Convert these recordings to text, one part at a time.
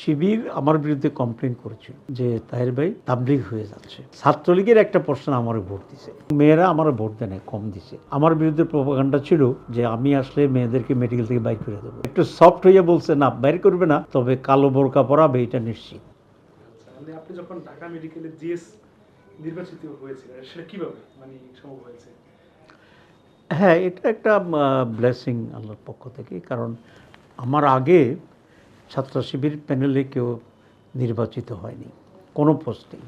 শিবির আমার বিরুদ্ধে কমপ্লেন করেছিল যে তাহের ভাই তাবলিগ হয়ে যাচ্ছে। ছাত্রলীগের একটা প্রশ্ন আমার ভোট দিছে। মেয়েরা আমার ভোট দেয় না কম দিছে। আমার বিরুদ্ধে প্রপাগান্ডা ছিল যে আমি আসলে মেয়েদেরকে মেডিকেল থেকে বাইর করে দেবো। একটু সফট হয়ে বলছে না বাইর করবে না তবে কালো বোরকা পরাবে এটা নিশ্চিত। আচ্ছা, মানে আপনি যখন ঢাকা মেডিকেলে জিএস নির্বাচিত হয়েছিলেন সেটা কীভাবে মানে সম্ভব হয়েছে? হ্যাঁ এটা একটা ব্লেসিং আল্লাহর পক্ষ থেকে কারণ আমার আগে ছাত্র শিবির প্যানেলে কেউ নির্বাচিত হয়নি, কোনো পোস্টেই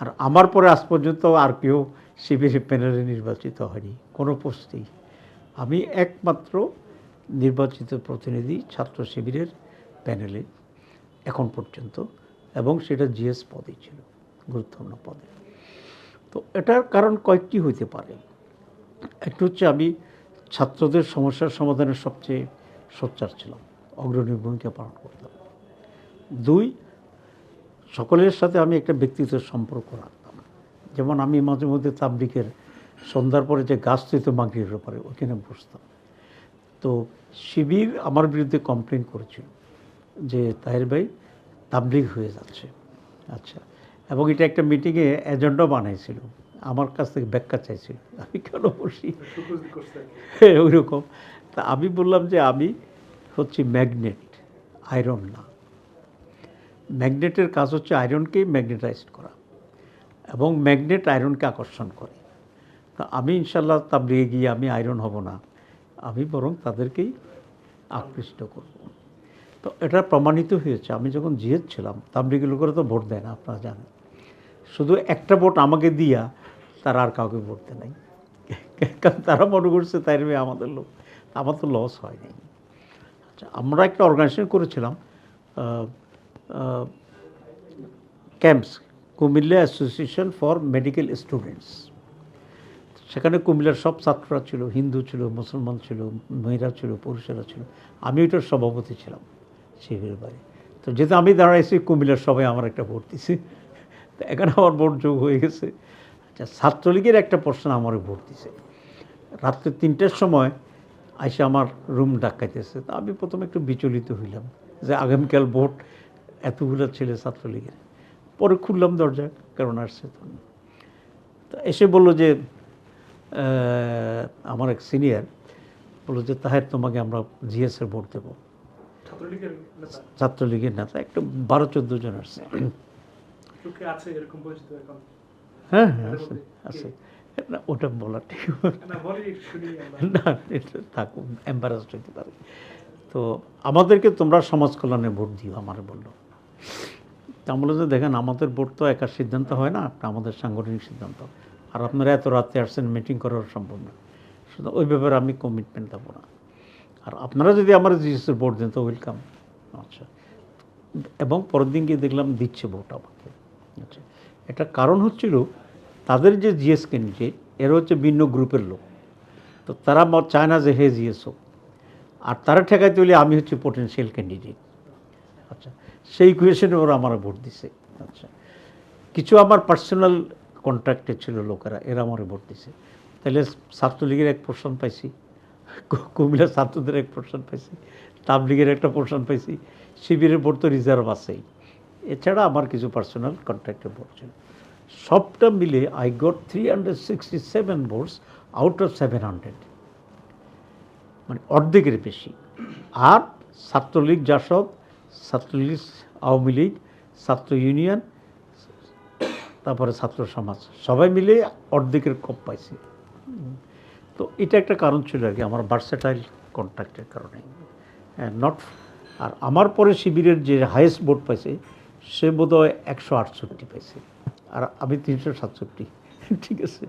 আর আমার পরে আজ পর্যন্ত আর কেউ শিবির প্যানেলে নির্বাচিত হয়নি, কোনো পোস্টেই আমি একমাত্র নির্বাচিত প্রতিনিধি ছাত্র শিবিরের প্যানেলে এখন পর্যন্ত, এবং সেটা জিএস পদে ছিল, গুরুত্বপূর্ণ পদে। তো এটার কারণ কয়েকটি হইতে পারে। একটু হচ্ছে আমি ছাত্রদের সমস্যার সমাধানের সবচেয়ে সোচ্চার ছিলাম। অগ্রণী ভূমিকা পালন করতাম। দুই সকলের সাথে আমি একটা ব্যক্তিগত সম্পর্ক রাখতাম। যেমন আমি মাঝে মধ্যে তাবলিকের সন্ধ্যার পরে যে গাছ তৈত মাগরির ব্যাপারে ওইখানে বসতাম। তো শিবির আমার বিরুদ্ধে কমপ্লেন করেছিল যে তাহের ভাই তাবলিগ হয়ে যাচ্ছে। আচ্ছা এবং এটা একটা মিটিংয়ে এজেন্ডা বানাইছিল। আমার কাছ থেকে ব্যাখ্যা চাইছিল। আমি কেন বসি? সুখুজি করতে ওই রকম তা আমি বললাম যে আমি হচ্ছি ম্যাগনেট, আয়রন না। ম্যাগনেটের কাজ হচ্ছে আয়রনকেই ম্যাগনেটাইজড করা এবং ম্যাগনেট আয়রনকে আকর্ষণ করে। তা আমি ইনশাল্লাহ তাবলিগে গিয়ে আমি আয়রন হব না, আমি বরং তাদেরকেই আকৃষ্ট করব। তো এটা প্রমাণিত হয়েছে, আমি যখন জিএস ছিলাম, তাবলিগি লোকেরা তো ভোট দেয় না, আপনারা জানেন। শুধু একটা ভোট আমাকে দিয়া তারা আর কাউকে ভোট দেয় নাই। কারণ তারা মনে করছে তাই আমাদের লোক, আমার তো লস হয় নাই। আমরা একটা অর্গানাইজেশন করেছিলাম CAMPS Comilla association for medical students সেখানে কুমিল্লার সব ছাত্ররা ছিল, হিন্দু ছিল, মুসলমান ছিল মেয়েরা ছিল, পুরুষেরা ছিল। আমি ওইটার সভাপতি ছিলাম, শিবিরের বাড়ি তো যেহেতু আমি দাঁড়াইছি, কুমিল্লার সবাই আমার একটা ভোট দিছে। তো এখানে আমার ভোট যোগ হয়ে গেছে। আচ্ছা ছাত্রলীগের একটা প্রশ্ন আমার ভোট দিছে। রাত্রে তিনটের সময় আইসে আমার রুম ডাকাইতেছে। তা আমি প্রথমে একটু বিচলিত হইলাম যে আগামীকাল ভোট এতগুলো ছেলে ছাত্রলীগের। পরে খুললাম দরজা কারণ আসছে তখন তো এসে বলল যে আমার এক সিনিয়র বলল যে তাহের তোমাকে আমরা জিএসের ভোট দেবো। ছাত্রলীগের নেতা? একটু বারো চোদ্দ জন আসছে হ্যাঁ হ্যাঁ আছে আছে। না ওটা বলা ঠিক না। থাকুন এম্বারাসড হইতে পারে। তো আমাদেরকে তোমরা সমাজ কল্যাণে ভোট দিও আমার বলল তা বলল যে দেখেন আমাদের ভোট তো একার সিদ্ধান্ত হয় না আমাদের সাংগঠনিক সিদ্ধান্ত। আর আপনারা এত রাতে আসছেন মিটিং করার সম্ভব না। শুধু ওই ব্যাপারে আমি কমিটমেন্ট দেবো না। আর আপনারা যদি আমার জিএসের ভোট দেন তো ওয়েলকাম আচ্ছা। এবং পরের দিন গিয়ে দেখলাম দিচ্ছে ভোট আমাকে। আচ্ছা। এটা কারণ হচ্ছিল তাদের যে জিএস ক্যান্ডিডেট এরা হচ্ছে ভিন্ন গ্রুপের লোক। তো তারা চায় না যে হে জিএস হোক। আর তারা ঠেকাইতে হলে আমি হচ্ছে পোটেনশিয়াল ক্যান্ডিডেট আচ্ছা সেই কোয়েশনে ওরা আমার ভোট দিছে। আচ্ছা কিছু আমার পার্সোনাল কন্ট্রাক্টে ছিল লোকেরা, এরা আমার ভোট দিছে। তাহলে ছাত্রলীগের এক পোর্শন পাইছি, কু- কুমিল্লার ছাত্রদের এক পোর্শন পাইছি, তাবলীগের একটা পোর্শন পাইছি, শিবিরের ভোট তো রিজার্ভ আছেই। এছাড়া আমার কিছু পার্সোনাল কন্ট্রাক্টের ভোট ছিল। সবটা মিলে I got three hundred sixty seven votes out of seven hundred মানে অর্ধেকের বেশি। আর ছাত্রলীগ জাসদ, ছাত্রলীগ আওয়ামী লীগ, ছাত্র ইউনিয়ন, তারপরে ছাত্র সমাজ, সবাই মিলে অর্ধেকের কম পাইছি। তো এটা একটা কারণ ছিল আর কি আমার ভার্সেটাইল কন্ট্রাক্টের কারণে। নট আর আমার পরে শিবিরের যে হায়েস্ট ভোট পাইছে, সে বোধহয় একশো আটষট্টি পাইছে। আর আমি তিনশো সাতষট্টি। ঠিক আছে।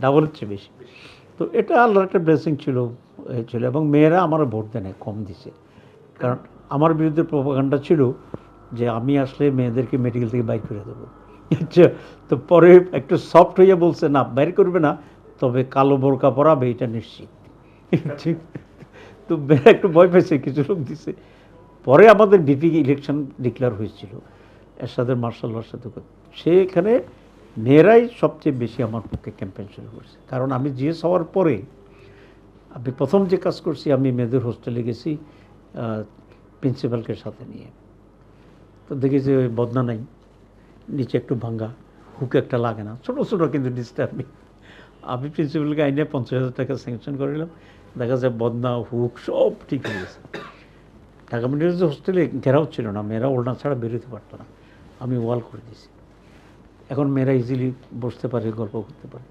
ডাবলের চেয়ে বেশি। তো এটা আল্লাহর একটা ব্লেসিং ছিল ছিল এবং মেয়েরা আমার ভোট দেয় কম দিছে। কারণ আমার বিরুদ্ধে প্রপাগান্ডা ছিল যে আমি আসলে মেয়েদেরকে মেডিকেল থেকে বাইর করে দেবো। আচ্ছা তো পরে একটু সফট হয়ে বলছে না বাইর করবে না তবে কালো বোরকা পরাবে এটা নিশ্চিত। ঠিক তো মেয়েরা একটু ভয় পেয়েছে কিছু লোক দিছে। পরে আমাদের বিপি ইলেকশন ডিক্লেয়ার হয়েছিল। এরশাদের মার্শাল্লার সাথে। সেখানে মেয়েরাই সবচেয়ে বেশি আমার পক্ষে ক্যাম্পেইন শুরু করছে। কারণ আমি জিএস হওয়ার পরে আমি প্রথম যে কাজ করছি, আমি মেয়েদের হোস্টেলে গেছি প্রিন্সিপালকে সাথে নিয়ে। তো দেখি যে ওই বদনা নাই, নিচে একটু ভাঙ্গা হুক একটা লাগে না, ছোটো ছোটো কিন্তু ডিস্টার্বিং আমি প্রিন্সিপালকে আইনে পঞ্চাশ হাজার টাকা স্যাংশন করিলাম দেখা যায় বদনা হুক সব ঠিক হয়ে গেছে। ঢাকা মেডিকেল হোস্টেলে ঘেরাও ছিল না, মেয়েরা ওড়না ছাড়া বেরোতে পারতো না। আমি ওয়াল করে দিয়েছি। এখন মেয়েরা ইজিলি বসতে পারে গল্প করতে পারে।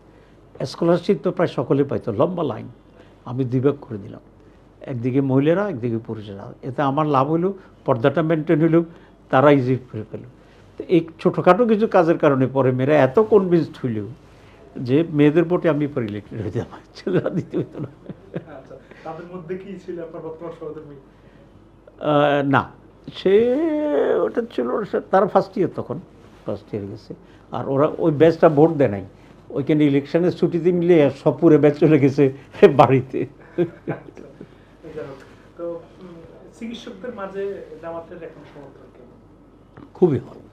স্কলারশিপ তো প্রায় সকলে পাইতো লম্বা লাইন আমি দুই ভাগ করে দিলাম। একদিকে মহিলারা একদিকে পুরুষেরা। এতে আমার লাভ হলো পর্দাটা মেনটেন হলো তারা ইজি করে পেল তো এই ছোটোখাটো কিছু কাজের কারণে পরে মেয়েরা এত কনভিন্সড হইল যে মেয়েদের ভোটে আমি পরে ইলেক্টেড হইতে আমার ছেলেরা দিতে হইতো না। আচ্ছা না সে ওটা ছিল তারা ফার্স্ট ইয়ার তখন। ফার্স্ট ইয়ার গেছে। আর ওরা ওই ব্যাচটা ভোট দেয় নাই। ওইখানে ইলেকশনের ছুটিতে মিলে সব পুরো ব্যাচ চলে গেছে বাড়িতে। যাই হোক। তো উম, চিকিৎসকদের মাঝে জামাতের এখন সমর্থন খুবই ভালো।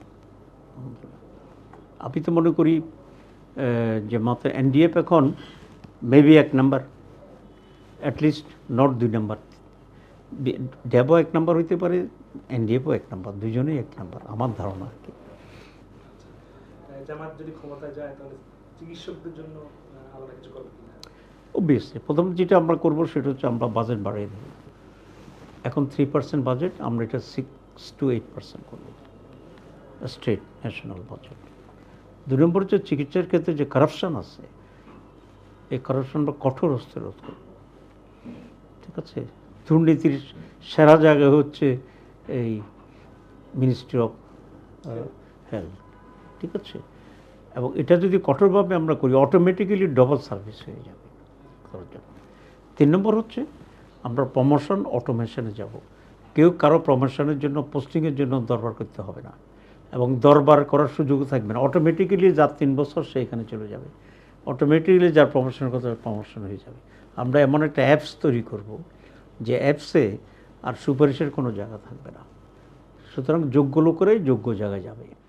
আমি তো মনে করি যে মাত্র এনডিএফ এখন মেবি এক নাম্বার অ্যাটলিস্ট নট দুই নাম্বার ড্যাবও এক নাম্বার হইতে পারে এনডিএফও এক নাম্বার দুজনেই এক নাম্বার আমার ধারণা আর কি। জামাত যদি ক্ষমতায় যায়, তাহলে চিকিৎসকদের জন্য আলাদা কিছু করবে অবভিয়াসলি প্রথম যেটা আমরা করব, সেটা হচ্ছে আমরা বাজেট বাড়িয়ে দেবো। এখন থ্রি পার্সেন্ট বাজেট আমরা এটা সিক্স টু এইট পার্সেন্ট করব। স্টেট ন্যাশনাল বাজেট দুই নম্বর হচ্ছে চিকিৎসার ক্ষেত্রে যে কারাপশান আছে, এই কারাপশানটা কঠোর হস্তে রোধ করব। ঠিক আছে? দুর্নীতির সেরা জায়গা হচ্ছে এই মিনিস্ট্রি অফ হেলথ ঠিক আছে? এবং এটা যদি কঠোরভাবে আমরা করি অটোমেটিক্যালি ডবল সার্ভিস হয়ে যাবে তিন নম্বর হচ্ছে, আমরা প্রমোশন অটোমেশনে যাব। কেউ কারও প্রমোশনের জন্য পোস্টিংয়ের জন্য দরবার করতে হবে না। এবং দরবার করার সুযোগও থাকবে না। অটোমেটিক্যালি যার তিন বছর, সে এখানে চলে যাবে। অটোমেটিক্যালি যার প্রমোশনের কথা প্রমোশন হয়ে যাবে। আমরা এমন একটা অ্যাপস তৈরি করব যে অ্যাপসে আর সুপারিশের কোনো জায়গা থাকবে না। সুতরাং যোগ্য লোকেরাই যোগ্য জায়গায় যাবে।